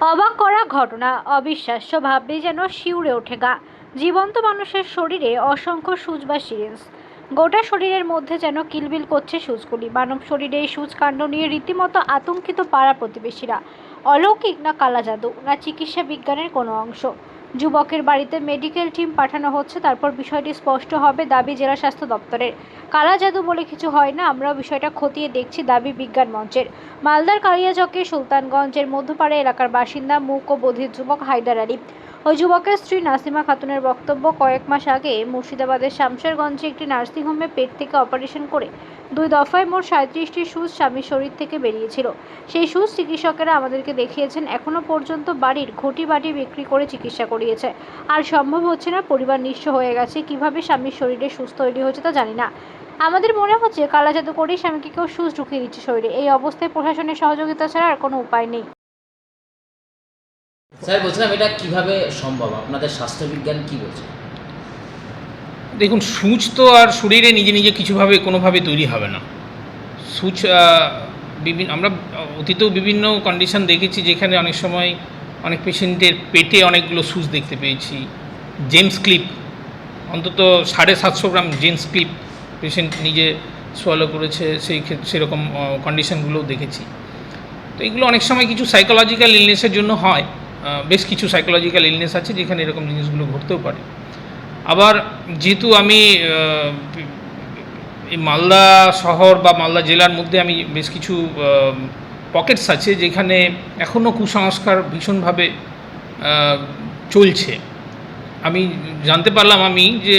অবাক করা ঘটনা, অবিশ্বাস্য ভাববে যেন শিউরে ওঠে গা। জীবন্ত মানুষের শরীরে অসংখ্য সূচ বা সিরিঞ্জ। গোটা শরীরের মধ্যে যেন কিলবিল করছে সূচগুলি। মানব শরীরে এই সূচ কাণ্ড নিয়ে রীতিমতো আতঙ্কিত পাড়া প্রতিবেশীরা। অলৌকিক না কালা জাদু না চিকিৎসা বিজ্ঞানের কোনো অংশ। যুবকের বাড়িতে মেডিকেল টিম পাঠানো হচ্ছে, তারপর বিষয়টি স্পষ্ট হবে দাবি জেলা স্বাস্থ্য দপ্তরের। কালা জাদু বলে কিছু হয় না, আমরাও বিষয়টা খতিয়ে দেখছি দাবি বিজ্ঞান মঞ্চের। মালদার কালিয়াচকের সুলতানগঞ্জের মধ্যপাড়া এলাকার বাসিন্দা মুক ও বধির যুবক হায়দার আলী। ওই যুবকের স্ত্রী নাসিমা খাতুনের বক্তব্য কয়েক মাস আগে মুর্শিদাবাদের শামশেরগঞ্জে একটি নার্সিংহোমে পেট থেকে অপারেশন করে দুই দফায় মোট সাঁত্রিশটি সুচ স্বামীর শরীর থেকে বেরিয়েছিল। সেই সুজ চিকিৎসকেরা আমাদেরকে দেখিয়েছেন এখনও পর্যন্ত বাড়ির ঘটি বাটি বিক্রি করে চিকিৎসা করিয়েছে। আর সম্ভব হচ্ছে না, পরিবার নিঃস্ব হয়ে গেছে, কীভাবে স্বামীর শরীরে সুস্থ তৈরি হয়েছে তা জানি না। আমাদের মনে হচ্ছে কালা জাদু করেই স্বামীকে কেউ সুচ ঢুকিয়ে দিচ্ছে শরীরে। এই অবস্থায় প্রশাসনের সহযোগিতা ছাড়া আর কোনো উপায় নেই। স্যার, বলছিলাম এটা কীভাবে সম্ভব? আপনাদের স্বাস্থ্যবিজ্ঞান কি বলছে? দেখুন, সূচ তো আর শরীরে নিজে নিজে কিছুভাবে, কোনোভাবে তৈরি হবে না। সূচ বিভিন্ন আমরা অতীতেও বিভিন্ন কন্ডিশন দেখেছি যেখানে অনেক সময় অনেক পেশেন্টের পেটে অনেকগুলো সূচ দেখতে পেয়েছি। জেমস ক্লিপ অন্তত সাড়ে সাতশো গ্রাম জেমস ক্লিপ পেশেন্ট নিজে সোয়ালো করেছে, সেই ক্ষেত্রে সেরকম কন্ডিশনগুলোও দেখেছি। তো এগুলো অনেক সময় কিছু সাইকোলজিক্যাল ইলনেসের জন্য হয়। বেশ কিছু সাইকোলজিক্যাল ইলনেস আছে যেখানে এরকম জিনিসগুলো ঘটতেও পারে। আবার যেহেতু আমি এই মালদা শহর বা মালদা জেলার মধ্যে আমি বেশ কিছু পকেটস আছে যেখানে এখনও কুসংস্কার ভীষণভাবে চলছে। আমি জানতে পারলাম আমি যে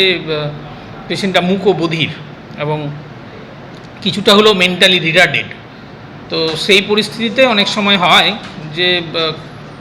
পেশেন্টটা মুখ ও বধির এবং কিছুটা হলেও মেন্টালি রিটার্ডেড তো সেই পরিস্থিতিতে অনেক সময় হয় যে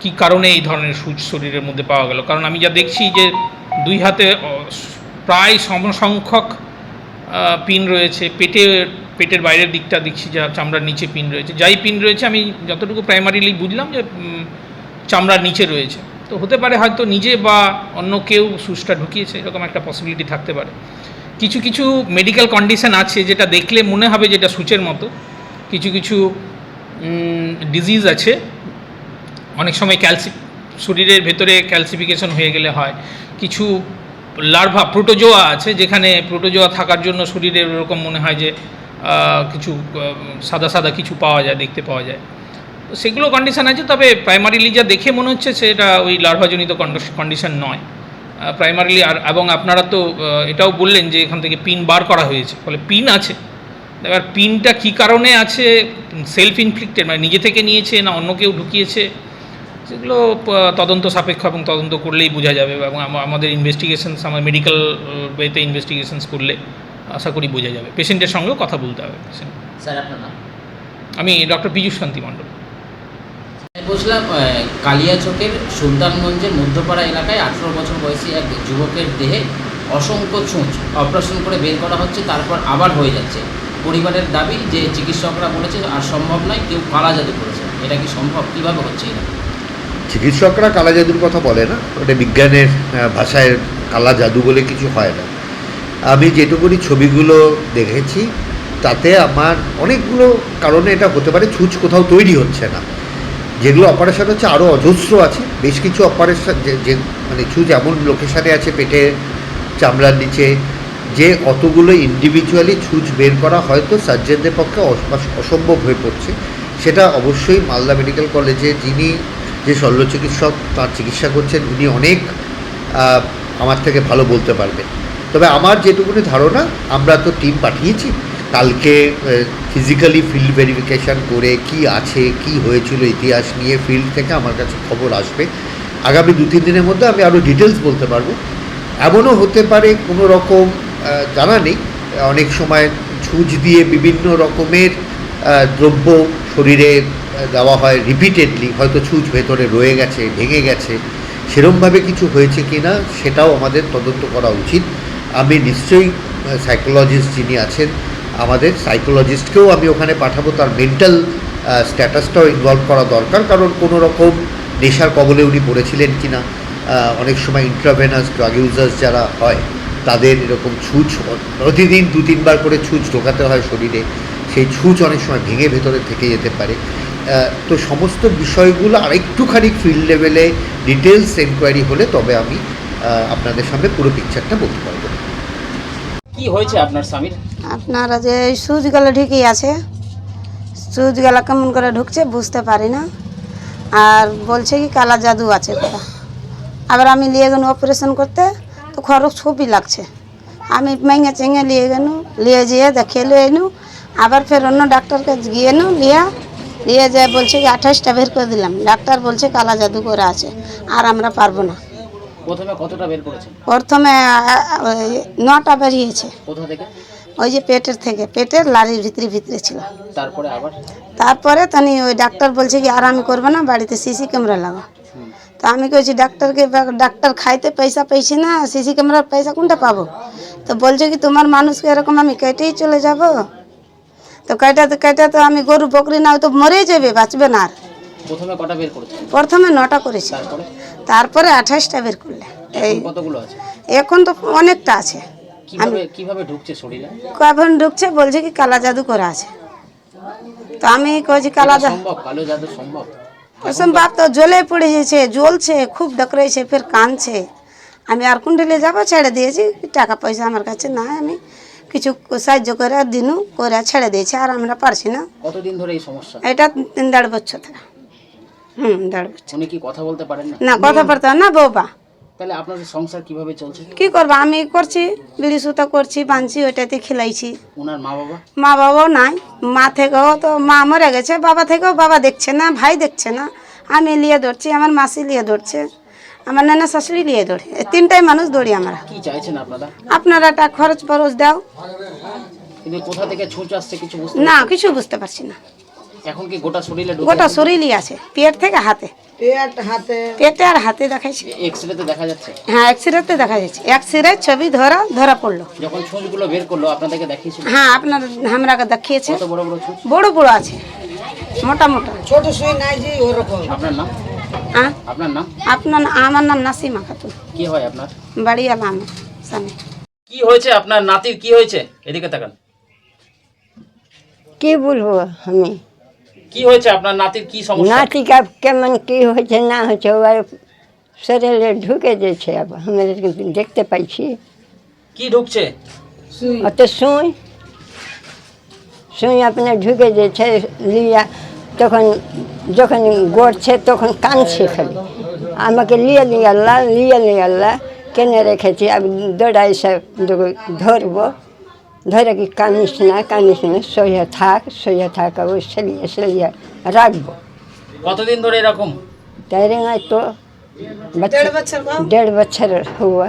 কি কারণে এই ধরনের সূচ শরীরের মধ্যে পাওয়া গেল? কারণ আমি যা দেখছি যে দুই হাতে প্রায় সমসংখ্যক পিন রয়েছে। পেটে, পেটের বাইরের দিকটা দেখছি যা চামড়ার নিচে পিন রয়েছে। যাই পিন রয়েছে, আমি যতটুকু প্রাইমারিলি বুঝলাম যে চামড়ার নিচে রয়েছে। তো হতে পারে হয়তো নিজে বা অন্য কেউ সুচটা ঢুকিয়েছে, এরকম একটা পসিবিলিটি থাকতে পারে। কিছু কিছু মেডিকেল কন্ডিশন আছে যেটা দেখলে মনে হবে যেটা সূচের মতো। কিছু কিছু ডিজিজ আছে। অনেক সময় ক্যালসি, শরীরের ভেতরে ক্যালসিফিকেশন হয়ে গেলে হয়। কিছু লার্ভা, প্রোটোজোয়া আছে যেখানে প্রোটোজোয়া থাকার জন্য শরীরের ওরকম মনে হয় যে কিছু সাদা সাদা কিছু পাওয়া যায়, দেখতে পাওয়া যায়। সেগুলো কন্ডিশান আছে, তবে প্রাইমারিলি যা দেখে মনে হচ্ছে সেটা ওই লার্ভাজনিত কন্ডিশন নয়। প্রাইমারিলি আর, এবং আপনারা তো এটাও বললেন যে এখান থেকে পিন বার করা হয়েছে। ফলে পিন আছে। এবার পিনটা কী কারণে আছে? সেলফ ইনফ্লিক্টেড মানে নিজে থেকে নিয়েছে না অন্য কেউ ঢুকিয়েছে? সেগুলো তদন্ত সাপেক্ষ এবং তদন্ত করলেই বোঝা যাবে এবং আমাদের ইনভেস্টিগেশনস আমার মেডিকেল ওয়েতে ইনভেস্টিগেশনস করলে আশা করি বোঝা যাবে। পেশেন্টের সঙ্গেও কথা বলতে হবে। patient। স্যার আপনার নাম? আমি ডক্টর পীযুষ কান্তি মণ্ডল। বলছিলাম কালিয়াচকের সুলতানগঞ্জের মধ্যপাড়া এলাকায় আঠেরো বছর বয়সী এক যুবকের দেহে অসংখ্য ছুঁচ অপারেশন করে বের করা হচ্ছে তারপর আবার হয়ে যাচ্ছে। পরিবারের দাবি যে চিকিৎসকরা বলেছে আর সম্ভব নয় কেউ কালা জাদু করেছে। এটা কি সম্ভব? কীভাবে হচ্ছে এটা? চিকিৎসকরা কালা জাদুর কথা বলে না, ওটা বিজ্ঞানের ভাষায় কালা জাদু বলে কিছু হয় না। আমি যেটুকুনি ছবিগুলো দেখেছি, তাতে আমার অনেকগুলো কারণে এটা হতে পারে ছুঁচ কোথাও তৈরি হচ্ছে না। যেগুলো অপারেশন হচ্ছে আরও অজস্র আছে, বেশ কিছু অপারেশন যে মানে ছুঁচ এমন লোকেশানে আছে পেটে, চামড়ার নিচে, যে অতগুলো ইন্ডিভিজুয়ালি ছুঁচ বের করা হয়তো সার্জেনদের পক্ষে অসম্ভব হয়ে পড়ছে। সেটা অবশ্যই মালদা মেডিকেল কলেজে যিনি যে শল্য চিকিৎসক তার চিকিৎসা করছেন, উনি অনেক আমার থেকে ভালো বলতে পারবেন। তবে আমার যেটুকুনি ধারণা, আমরা তো টিম পাঠিয়েছি। কালকে ফিজিক্যালি ফিল্ড ভেরিফিকেশান করে কি আছে, কি হয়েছিল ইতিহাস নিয়ে ফিল্ড থেকে আমার কাছে খবর আসবে। আগামী দু, তিন দিনের মধ্যে আমি আরও ডিটেলস বলতে পারব। এমনও হতে পারে কোনো রকম জানা নেই। অনেক সময় ছুঁচ দিয়ে বিভিন্ন রকমের দ্রব্য শরীরে দেওয়া হয় রিপিটেডলি হয়তো ছুঁচ ভেতরে রয়ে গেছে, ভেঙে গেছে। সেরমভাবে কিছু হয়েছে কি না সেটাও আমাদের তদন্ত করা উচিত। আমি নিশ্চয়ই সাইকোলজিস্ট যিনি আছেন, আমাদের সাইকোলজিস্টকেও আমি ওখানে পাঠাবো, তার মেন্টাল স্ট্যাটাসটাও ইনভলভ করা দরকার, কারণ কোনো রকম নেশার কবলে উনি পড়েছিলেন কি না অনেক সময় ইন্ট্রাভেনাস ড্রাগ ইউজার্স যারা হয়, তাদের এরকম ছুঁচ, প্রতিদিন দু তিনবার করে ছুঁচ ঢোকাতে হয় শরীরে। সেই ছুঁচ অনেক সময় ভেঙে ভেতরে থেকে যেতে পারে। তো সমস্ত বিষয়গুলো আরেকটুখানি ফিল্ড লেভেলে ডিটেলস এনকোয়ারি হলে তবে আমি আপনাদের সামনে পুরো পিকচারটা বলতে পারব। কি হয়েছে আপনার স্বামীর? আপনারা যে সুচগুলো ঢুকেই আছে। সুচগুলো কেমন করে ঢুকছে বুঝতে পারি না। আর বলছে কি কালা জাদু আছে করা আবার আমি নিয়ে গেল অপারেশন করতে তো খরচ খুবই লাগছে। আমি মেঙে চেঙে নিয়ে গেল নিয়ে যেয়ে দেখে এনু আবার ফের অন্য ডাক্তারকে গিয়ে নু নিয়ে নিয়ে যায় বলছে কি আঠাশটা বের করে দিলাম। ডাক্তার বলছে কালা জাদু করে আছে আর আমরা পারব না। প্রথমে কতটা বের করেছেন প্রথমে ওই নটা বেরিয়েছে। কোথা থেকে? ওই যে পেটের থেকে পেটের লারির ভিতরে ভিতরে ছিল। তারপরে আবার? তারপরে তানি ওই ডাক্তার বলছে কি আর আমি করব না বাড়িতে সিসি ক্যামেরা লাগা। তো আমি কইছি ডাক্তারকে ডাক্তার খাইতে পয়সা পেয়েছি না সিসি ক্যামেরার পয়সা কোনটা পাবো? তো বলছে কি তোমার মানুষকে এরকম আমি কেটেই চলে যাব তো কেটাতে কেটাতে আমি গরু বকরি না তো মরেই যাবে বাঁচবে না আর। প্রথমে কটা বের করেছেন প্রথমে নটা করেছি। তারপরে? আঠাশটা বের করলে। এই কতগুলো আছে? এখন তো অনেকটা আছে। কীভাবে কীভাবে ঢুকছে শরীরে? কখন ঢুকছে বলছে কি কালা জাদু করা আছে। তো আমি কইছি কালা জাদু সম্ভব? কালো জাদু সম্ভব? বাপ তো জ্বলে পড়ে গেছে জ্বলছে খুব ডকরেছে ফের কানছে আমি আর কুণ্ডলে যাব ছেড়ে দিয়েছি টাকা পয়সা আমার কাছে নাই আমি কিছু সাহায্য করে দিনু করে ছেড়ে দিয়েছে আর আমরা পারছি না। কতদিন ধরে এই সমস্যা? এটা তিন দেড় বছর থেকে হুম দেড় বছর। উনি কি কথা বলতে পারেন না? না কথা বলতে না বৌবা তাহলে আপনাদের সংসার কীভাবে চলছে? কি করব? আমি করছি বিড়ি সুতা করছি বাঁধছি ওইটাতে খেলাইছি। ওনার মা বাবা? মা বাবাও নাই। মা থেকেও তো মা মরে গেছে বাবা থেকেও বাবা দেখছে না ভাই দেখছে না। আমি লিয়ে ধরছি আমার মাসি লিয়ে ধরছে। আমার নানা শাশুড়ি নিয়ে এই তিনটাই মানুষ দৌড়ি আমরা। কি চাইছেন আপনারা? আপনারা একটা খরচ ফরচ দাও। কিন্তু কোথা থেকে ছুঁচ আসছে কিছু বুঝতে না কিছু বুঝতে পারছি না। এখন কি গোটা শরীরে গোটা শরীরই আছে পেট থেকে হাতে। পেটে আর হাতে দেখাইছে। এক্স রেতে দেখা যাচ্ছে? হ্যাঁ এক্সরেতে দেখা যাচ্ছে। এক্সরে ছবি ধরা ধরা পড়ল। যখন ছুঁচগুলো বের করল আপনাদেরকে দেখিয়েছিল? হ্যাঁ আপনার আমরাকে দেখিয়েছে। কত বড় বড় ছুঁচ? বড় বড় আছে। মোটা মোটা। আপনার নাম? হ্যাঁ আপনার নাম? আপনার আমার নাম নাসিমা খাতুন। কি হয় আপনার? বাড়ি আলাম স্বামী। কি হয়েছে আপনার? নাতির কি হয়েছে? এদিকে তাকান। কি বলব আমি? কি হয়েছে আপনার? নাতির কি সমস্যা? নাতিকা কেমন কি হয়েছে না হয়েছে ওর শরীরে ঢুকে আমরা দেখতে পাইছি। কি ঢুকছে? অত সুই? সুই আপনার ঢুকে দিয়েছে লিয়া তখন যখন গড়ছে তখন কাঁদছে খালি। আমাকে লিয়ে নিয়ে আল্লাহ লিয়ে নিয়ে আল্লাহ কেনে রেখেছি। আমি দৌড়াই সব ধরবো। ধরে কি কানিস না কানিস না সইয়া থাক সইয়া থাক ওই সেলিয়ে সেলিয়ে রাখব। কতদিন ধরে এরকম? তাই তো। দেড় বছর হুয়া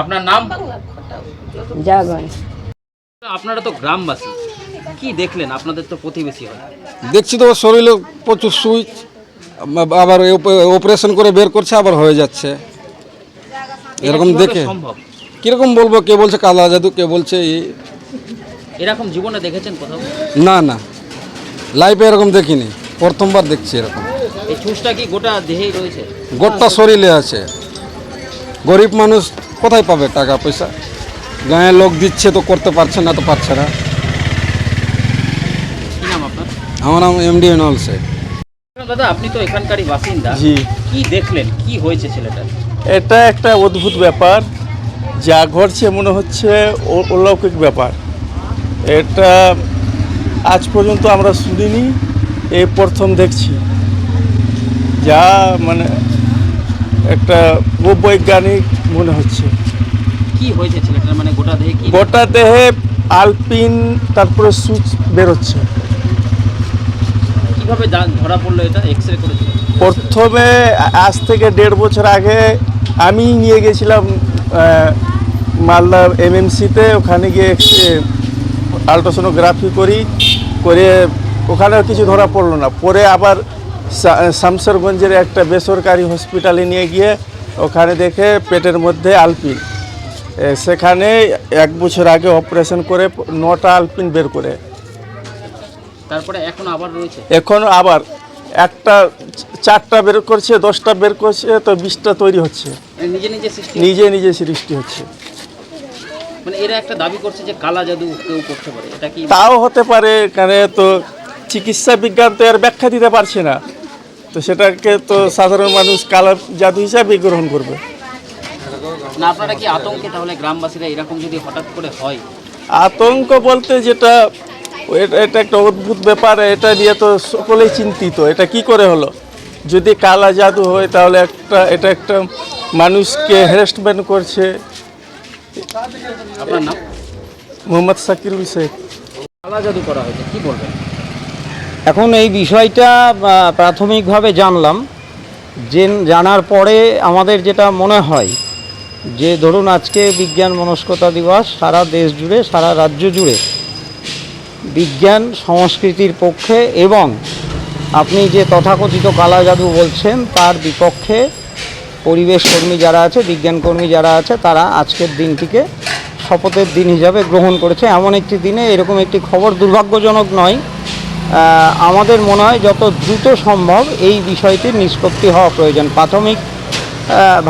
আপনার নাম? যাবেন আপনারা তো গ্রামবাসী। কি দেখলেন? আপনাদের তো প্রতিবেশী হয়। দেখছি তো ওর শরীরে প্রচুর সুইচ আবার অপারেশন করে বের করছে আবার হয়ে যাচ্ছে। এরকম দেখে। সম্ভব? কীরকম বলব কে বলছে কালা জাদু কে বলছে এই এরকম জীবনে দেখেছেন কোথাও? না না। লাইফে এরকম দেখিনি। প্রথমবার দেখছি এরকম। এই ছুঁচটা কি গোটা দেহেই রয়েছে? গোটা শরীরে আছে। গরিব মানুষ কোথায় পাবে টাকা পয়সা গায়ে লোক দিচ্ছে তো করতে পারছে না তো পারছে না। আমার নাম এমডি এনল শেখ দাদা আপনি তো এখানকারই বাসিন্দা। জি। কি দেখলেন? কি হয়েছে ছেলেটার? এটা একটা অদ্ভুত ব্যাপার। যা ঘটছে মনে হচ্ছে অলৌকিক ব্যাপার। এটা আজ পর্যন্ত আমরা শুনিনি এই প্রথম দেখছি। যা মানে একটা বৈজ্ঞানিক মনে হচ্ছে। কি হয়েছে ছেলেটার? মানে গোটা দেহে গোটা দেহে আলপিন তারপরে সুচ বেরোচ্ছে। কীভাবে ধরা পড়ল এটা? এক্স রে করেছিল। প্রথমে আজ থেকে দেড় বছর আগে আমি নিয়ে গেছিলাম মালদা এমএমসিতে ওখানে গিয়ে আলট্রাসোনোগ্রাফি করি, করে ওখানে কিছু ধরা পড়ল না। পরে আবার শামসেরগঞ্জের একটা বেসরকারি হসপিটালে নিয়ে গিয়ে ওখানে দেখে পেটের মধ্যে আলপিন। সেখানে এক বছর আগে অপারেশন করে নটা আলপিন বের করে। তারপরে এখন আবার রয়েছে? এখন আবার একটা চারটা বের করছে দশটা বের করছে তো বিশটা তৈরি হচ্ছে। মানে নিজে নিজে সৃষ্টি নিজে নিজে সৃষ্টি হচ্ছে। মানে এরা একটা দাবি করছে যে কালা জাদু কেউ করতে পারে এটা কি তাও হতে পারে এখানে তো চিকিৎসা বিজ্ঞান তো এর ব্যাখ্যা দিতে পারছে না। তো সেটাকে তো সাধারণ মানুষ কালা জাদু হিসাবে গ্রহণ করবে। না আপনারা কি আতঙ্কে তাহলে গ্রামবাসীরা এরকম যদি হঠাৎ করে হয়? আতঙ্ক বলতে যেটা এটা এটা একটা অদ্ভুত ব্যাপার এটা নিয়ে তো সকলেই চিন্তিত। এটা কি করে হলো? যদি কালা জাদু হয় তাহলে একটা এটা একটা মানুষকে হ্যারাসমেন্ট করছে। আপনার নাম? মোহাম্মদ সাকিরুল শেখ। কালা জাদু করা হয়েছে কি বলবেন? এখন এই বিষয়টা প্রাথমিকভাবে জানলাম। যে জানার পরে আমাদের যেটা মনে হয় যে ধরুন আজকে বিজ্ঞান মনস্কতা দিবস সারা দেশ জুড়ে সারা রাজ্য জুড়ে বিজ্ঞান, সংস্কৃতির পক্ষে এবং আপনি যে তথাকথিত কালা জাদু বলছেন, তার বিপক্ষে পরিবেশ কর্মী যারা আছে, বিজ্ঞান কর্মী যারা আছে, তারা আজকের দিনটিকে শপথের দিন হিসাবে গ্রহণ করেছে। এমন একটি দিনে এরকম একটি খবর দুর্ভাগ্যজনক নয়। আমাদের মনে হয় যত দ্রুত সম্ভব এই বিষয়টির নিষ্পত্তি হওয়া প্রয়োজন। প্রাথমিক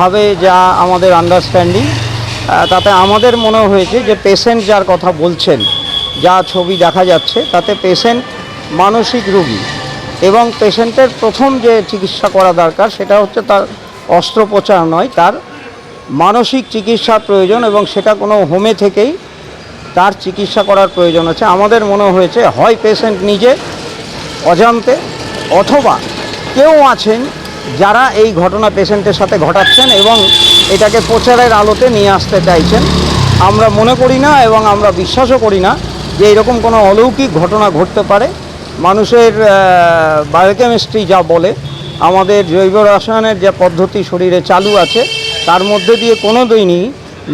ভাবে যা আমাদের আন্ডারস্ট্যান্ডিং তাতে আমাদের মনে হয়েছে যে পেশেন্ট যার কথা বলছেন যা ছবি দেখা যাচ্ছে, তাতে পেশেন্ট মানসিক রোগী। এবং পেশেন্টের প্রথম যে চিকিৎসা করা দরকার, সেটা হচ্ছে তার অস্ত্রোপচার নয়, তার মানসিক চিকিৎসার প্রয়োজন এবং সেটা কোনো হোমে থেকেই তার চিকিৎসা করার প্রয়োজন আছে। আমাদের মনে হয়েছে, হয় পেশেন্ট নিজে অজান্তে অথবা কেউ আছেন যারা এই ঘটনা পেশেন্টের সাথে ঘটাচ্ছেন এবং এটাকে প্রচারের আলোতে নিয়ে আসতে চাইছেন। আমরা মনে করি না এবং আমরা বিশ্বাসও করি না যে এরকম কোনো অলৌকিক ঘটনা ঘটতে পারে, মানুষের বায়োকেমিস্ট্রি যা বলে, আমাদের জৈব রসায়নের যে পদ্ধতি শরীরে চালু আছে, তার মধ্যে দিয়ে কোনো দিনই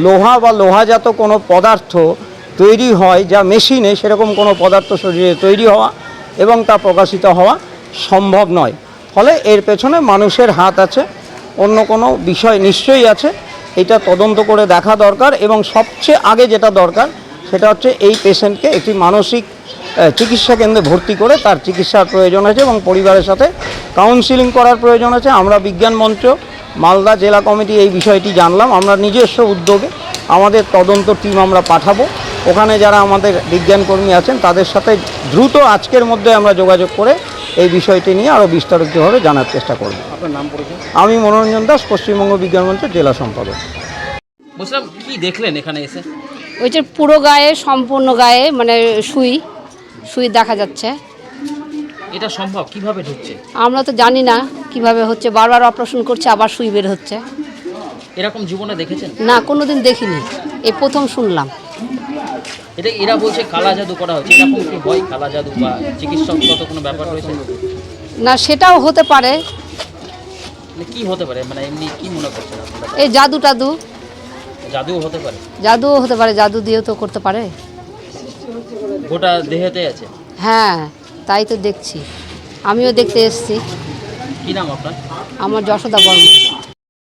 লোহা বা লোহাজাত কোনো পদার্থ তৈরি হয় যা মেশিনে সেরকম কোনো পদার্থ শরীরে তৈরি হওয়া এবং তা প্রকাশিত হওয়া সম্ভব নয়। ফলে এর পেছনে মানুষের হাত আছে, অন্য কোনো বিষয় নিশ্চয়ই আছে, এটা তদন্ত করে দেখা দরকার এবং সবচেয়ে আগে যেটা দরকার সেটা হচ্ছে এই পেশেন্টকে একটি মানসিক চিকিৎসা কেন্দ্রে ভর্তি করে তার চিকিৎসার প্রয়োজন আছে এবং পরিবারের সাথে কাউন্সিলিং করার প্রয়োজন আছে। আমরা বিজ্ঞান মঞ্চ মালদা জেলা কমিটি এই বিষয়টি জানলাম। আমরা নিজস্ব উদ্যোগে আমাদের তদন্ত টিম আমরা পাঠাবো। ওখানে যারা আমাদের বিজ্ঞান কর্মী আছেন তাদের সাথে দ্রুত আজকের মধ্যে আমরা যোগাযোগ করে এই বিষয়টি নিয়ে আরও বিস্তারিতভাবে জানার চেষ্টা করব। আপনার নাম আমি মনোরঞ্জন দাস পশ্চিমবঙ্গ বিজ্ঞান মঞ্চের জেলা সম্পাদক। বলছিলাম কি দেখলেন এখানে এসে? ওই যে পুরো গায়ে সম্পূর্ণ গায়ে মানে সুই সুই দেখা যাচ্ছে। এটা সম্ভব? কীভাবে ঢুকছে? আমরা তো জানি না কীভাবে হচ্ছে বারবার অপারেশন করছে আবার সুই বের হচ্ছে। এরকম জীবনে দেখেছেন? না কোনোদিন দেখিনি। এই প্রথম শুনলাম। এটা এরা বলছে কালা জাদু করা হচ্ছে। এরকম কি হয় কালা জাদু বা চিকিৎসকগত কোনো ব্যাপার রয়েছে? না সেটাও হতে পারে। মানে কি হতে পারে? মানে এমনি কি মনে করছেন এই জাদু টাদু। জাদুও হতে পারে। জাদুও হতে পারে জাদু দিয়েও তো করতে পারে। গোটা দেহেতে আছে। হ্যাঁ তাই তো দেখছি। আমিও দেখতে এসেছি। কি নাম আপনার? আমার যশোদা বর্মন।